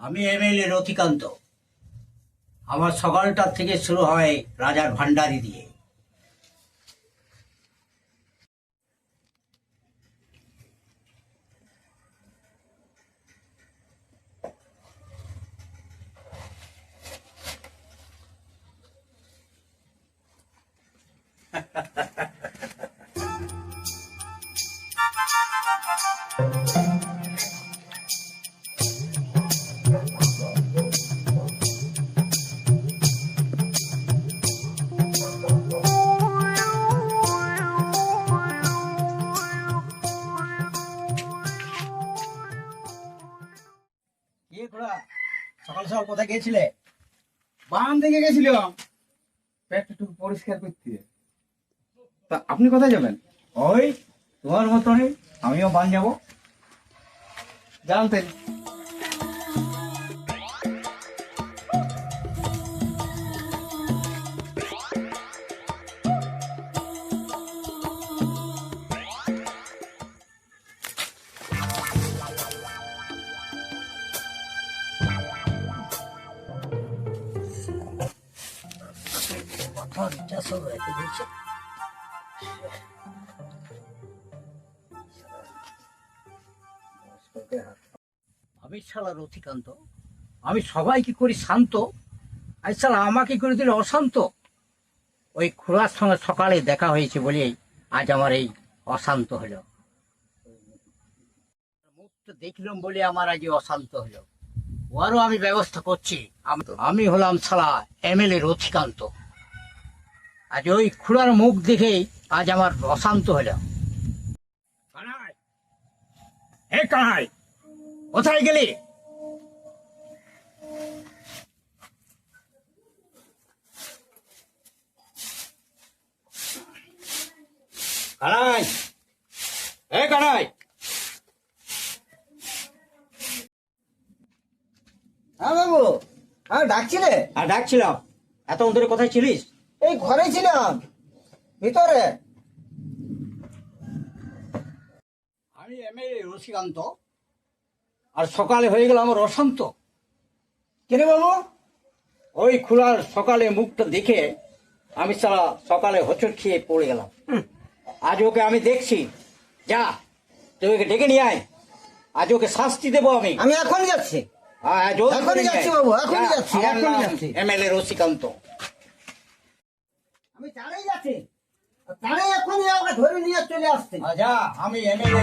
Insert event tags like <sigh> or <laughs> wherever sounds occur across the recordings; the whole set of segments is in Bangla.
আমি এমএলএ রতিকান্ত আমার সকালটা থেকে শুরু হয় রাজার ভান্ডারি দিয়ে। কি <laughs> সকাল সকাল কোথায় গেছিলে গেছিলাম। পেটটা একটু পরিষ্কার করতে। তা আপনি কোথায় যাবেন? ওই তোমার মতনই আমিও বান যাব। জানতেন আমি শালা রথিকান্ত আমি সবাইকে করি শান্ত। আজ শালা, আমাকে করে দিলে অশান্ত। ওই খোলার সঙ্গে সকালে দেখা হয়েছে বলেই আজ আমার এই অশান্ত হলো। মুখটা দেখলাম বলে আমার আজ অশান্ত হলো। ওরও আমি ব্যবস্থা করছি। আমি হলাম শালা এমএলএ রথিকান্ত আজ ওই খুড়ার মুখ দেখেই আজ আমার অশান্ত হলো হে কানাই! কোথায় গেলি? কানাই! হে কানাই! হ্যাঁ বাবু হ্যাঁ ডাকছিলে? আর ডাকছিলাম। এতক্ষণ ধরে কোথায় ছিলিস? এই ঘরে ছিলাম। ভিতরে। আমি এম এ রশিকান্ত আর সকালে হয়ে গেল আমার অশান্ত কেনে বাবু? ওই খোলার সকালে মুখটা দেখে আমি সারা সকালে হোঁচট খেয়ে পড়ে গেলাম। আজ ওকে আমি দেখছি। যা তুই ওকে ডেকে নিয়ে আয়। আজ ওকে শাস্তি দেবো আমি। আমি এখন যাচ্ছি। আজ ওকে আমি তাড়াই যাচ্ছি তাড়াই এখনই আমাকে ধরে নিয়ে চলে আসছে। আমি এমএলএ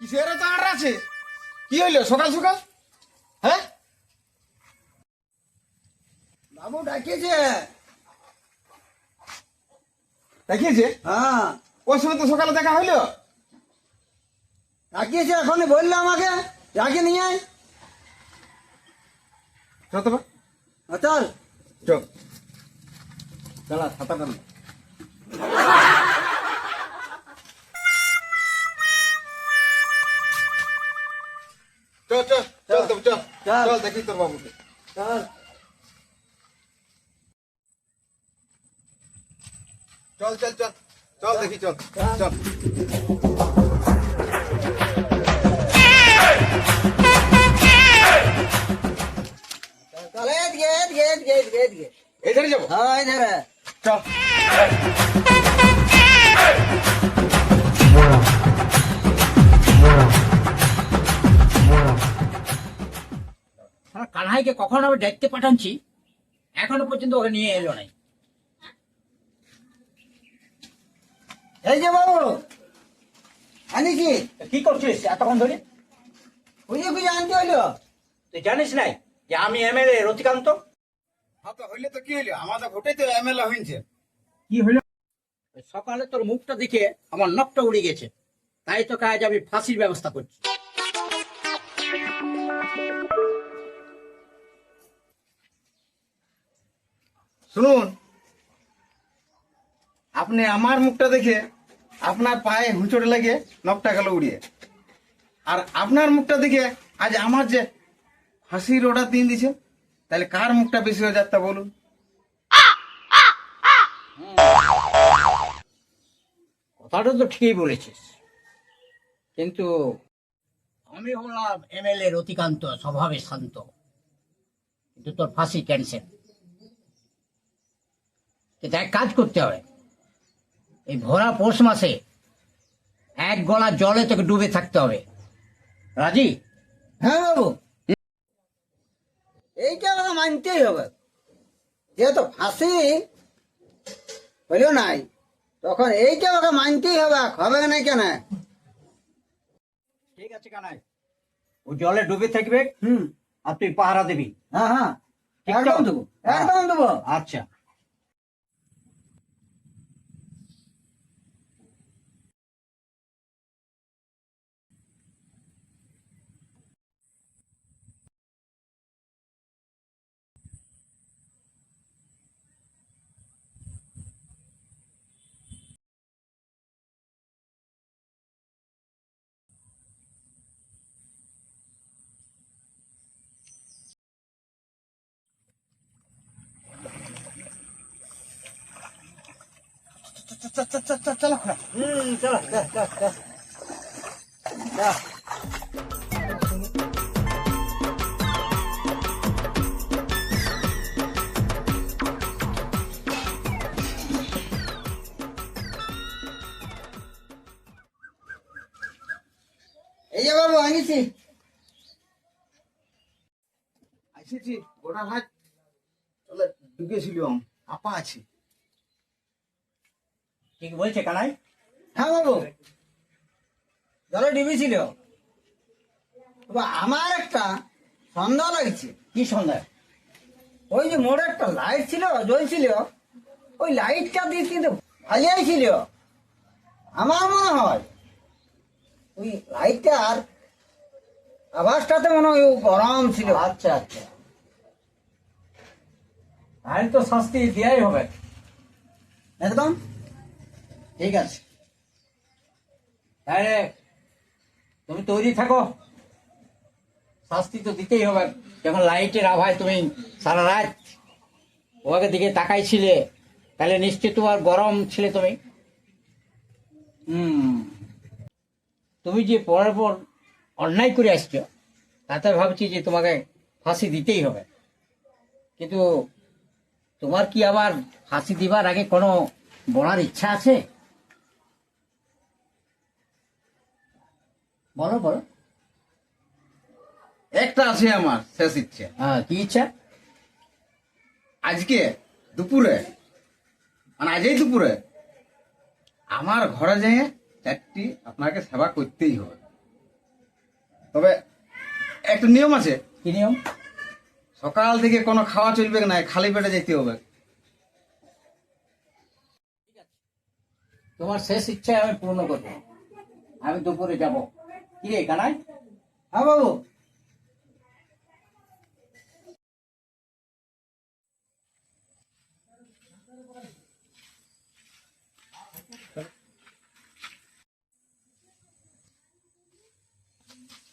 কিসের তো আর আছে? কি হইল সকাল সকাল? হ্যাঁ? বাবু ডাকিয়েছে দেখিয়েছে? হ্যাঁ। ওই সময় তো সকালে দেখা হইল? ডাকিয়েছে এখন বললে আমাকে ডাকে নিয়ে আয়। চল তো চল। চল। চলা ছাতা টান। চল চল। চল। চল দেখি তোর বাবুকে। চল। চল চল চল। চল দেখি চল চল। এখানে যাব? হ্যাঁ এই চল। কানহাইকে কখন আমি দেখতে পাঠাচ্ছি এখনও পর্যন্ত ওকে নিয়ে এলো নাই। এই যে বাবু আনিছি কি? করছিস এতক্ষণ ধরে? খুঁজে আনতে হইল। তুই জানিস নাই যে আমি এমএলএ রতিকান্ত? হ্যাঁ তো হইলে তো কি হইল? আমাদের ভোটে তো এমএলএ হয়েছে কি হলো সকালে তোর মুখটা দেখে আমার নখটা উড়ে গেছে। তাই তো কাজ আমি ফাঁসির ব্যবস্থা করছি। শুনুন আপনি আমার মুখটা দেখে আপনার পায়ে হুঁচড় লেগে নখটা গেল উড়িয়ে। আর আপনার মুখটা দেখে আজ আমার যে হাসির অর্ডার দিন দিছে তাহলে কার মুখটা বেশি হয়ে যাচ্ছে বলুন? কথাটা তো ঠিকই বলেছিস। কিন্তু আমি হলাম এমএলএ রতিকান্ত স্বভাবে শান্ত। কিন্তু তোর ফাঁসি ক্যান্সেল কিন্তু এক কাজ করতে হবে। এই ভরা পৌষ মাসে এক গলা জলে তোকে ডুবে থাকতে হবে। রাজি? হ্যাঁ বাবু। এইটা আমাকে মানতেই হবে। যেহেতু ফাঁসি হইল নাই তখন এইটা আমাকে মানতেই হবে হবে না কেন? ঠিক আছে কানাই। ও জলে ডুবে থাকবে হুম। আর তুই পাহারা দিবি। হ্যাঁ হ্যাঁ? একদম দেবো একদম দেবো। আচ্ছা। এই যে বাবু আনিছি এসেছি গোটা চলে ঢুকেছিলাম আপা আছে ঠিক বলছে কানাই? হ্যাঁ বাবু। জলে ডিবি ছিল আমার একটা সন্দেহ লাগছে। কি সন্দেহ? ওই যে মোড়ে একটা লাইট ছিল জ্বলছিল। ওই লাইটটা দিয়ে কিন্তু ভালিয়াই ছিল আমার মনে হয় ওই লাইটটার আভাসটাতে মনে হয় গরম ছিল। আচ্ছা আচ্ছা। তাহলে তো শাস্তি দেওয়াই হবে। একদম। ঠিক আছে। তাহলে তুমি তৈরি থাকো। শাস্তি তো দিতেই হবে। যখন লাইটের আভায় তুমি সারা রাত ওকে দিকে তাকাইছিলে, তাহলে নিশ্চয় তোমার গরম ছিলে তুমি। হুম। তুমি যে পরের পর অন্যায় করে আসছো, তাতে ভাবছি যে তোমাকে ফাঁসি দিতেই হবে। কিন্তু তোমার কি আবার ফাঁসি দিবার আগে কোনো বলার ইচ্ছা আছে? বলো বলো। একটা আছে আমার শেষ ইচ্ছে। হ্যাঁ কি ইচ্ছা? আজকে দুপুরে মানে আজই দুপুরে আমার ঘরে যেয়ে চারটি আপনাকে সেবা করতেই হবে। তবে একটা নিয়ম আছে। কি নিয়ম? সকাল থেকে কোনো খাওয়া চলবে না খালি পেটে যেতে হবে। তোমার শেষ ইচ্ছা আমি পূর্ণ করব। আমি দুপুরে যাব। কি রে কানাই? হ্যাঁ বাবু।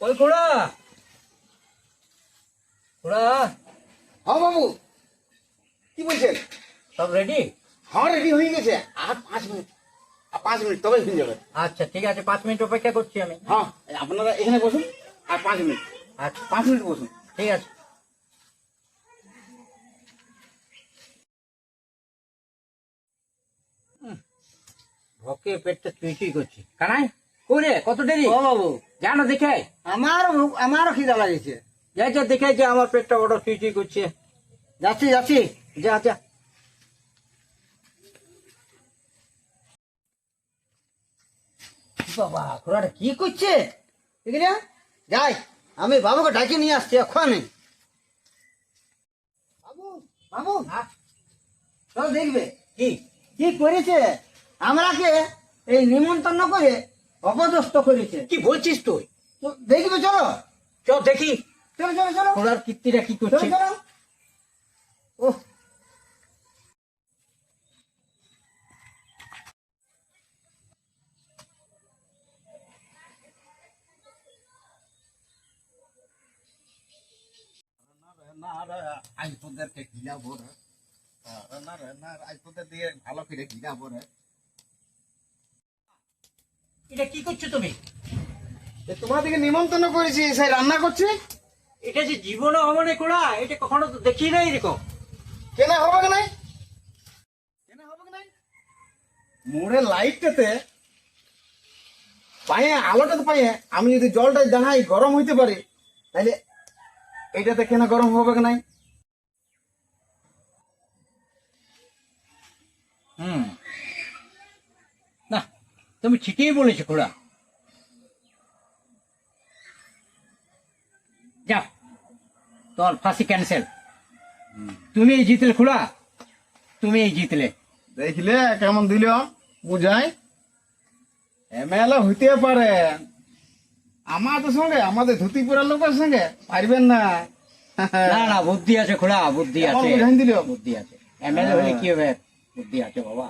ওই খোড়া। খোড়া। হ্যাঁ বাবু। কি বলছেন? সব রেডি হ্যাঁ রেডি হয়ে গেছে। আর পাঁচ মিনিট। পাঁচ মিনিট তবে হয়ে যাবে আচ্ছা ঠিক আছে পাঁচ মিনিট অপেক্ষা করছি আমি। হ্যাঁ আপনারা এখানে বসুন আর পাঁচ মিনিট। আচ্ছা। পাঁচ মিনিট বসুন। ঠিক আছে। ভকে পেটটা চুই চুই করছি কানাই কোরে কত দেরি? ও বাবু। জানো দেখে আমার আমারও খিদা লাগেছে। যাই যা দেখে যে আমার পেটটা বড় চুই চুই করছে। যাচ্ছি যাচ্ছি। যা যা। বাবা ঘোড়াটা কি করছে? এগুলা যাই আমি বাবুকে ডাকি নিয়ে আসছি এক্ষুনি বাবু বাবু। হ্যাঁ? চল দেখবে। কি? কি করেছে? আমরাকে এই নিমন্ত্রণ করে অপদস্থ করেছে। কি বলছিস তুই? দেখবে চলো। চল দেখি। চলো চলো চলো। ওনার কীর্তিটা কি করছে? চলো। ও রে আজ তোদেরকে গিলাবো রে। না রে না আজ তোদের দিয়ে ভালো করে রে। এটা কি করছ তুমি? তোমাদেরকে নিমন্ত্রণ করেছি সেই রান্না করছে? এটা যে জীবনে হমনে করা এটা কখনো তো দেখি নাই এরকম। কেন হবে কি নাই? কেন হবে কি নাই? মোড়ের লাইটটাতে পায়ে আলোটাতে পায়ে আমি যদি জলটা দাঁড়াই গরম হইতে পারি তাহলে এইটাতে কেন গরম হবে কি নাই? হুম। না তুমি ঠিকই বলেছ খোড়া। যা তোমার ফাঁসি ক্যান্সেল তুমি জিতলে খোড়া তুমি জিতলে। দেখলে কেমন দিল বুঝাই? এমএলএ হইতে পারে। আমাদের সঙ্গে আমাদের ধুতিপুরের লোকের সঙ্গে পারবেন না। না না বুদ্ধি আছে খোড়া বুদ্ধি আছে। বুদ্ধি আছে। এমএলএ হলে কি হবে? বুদ্ধি আছে বাবা।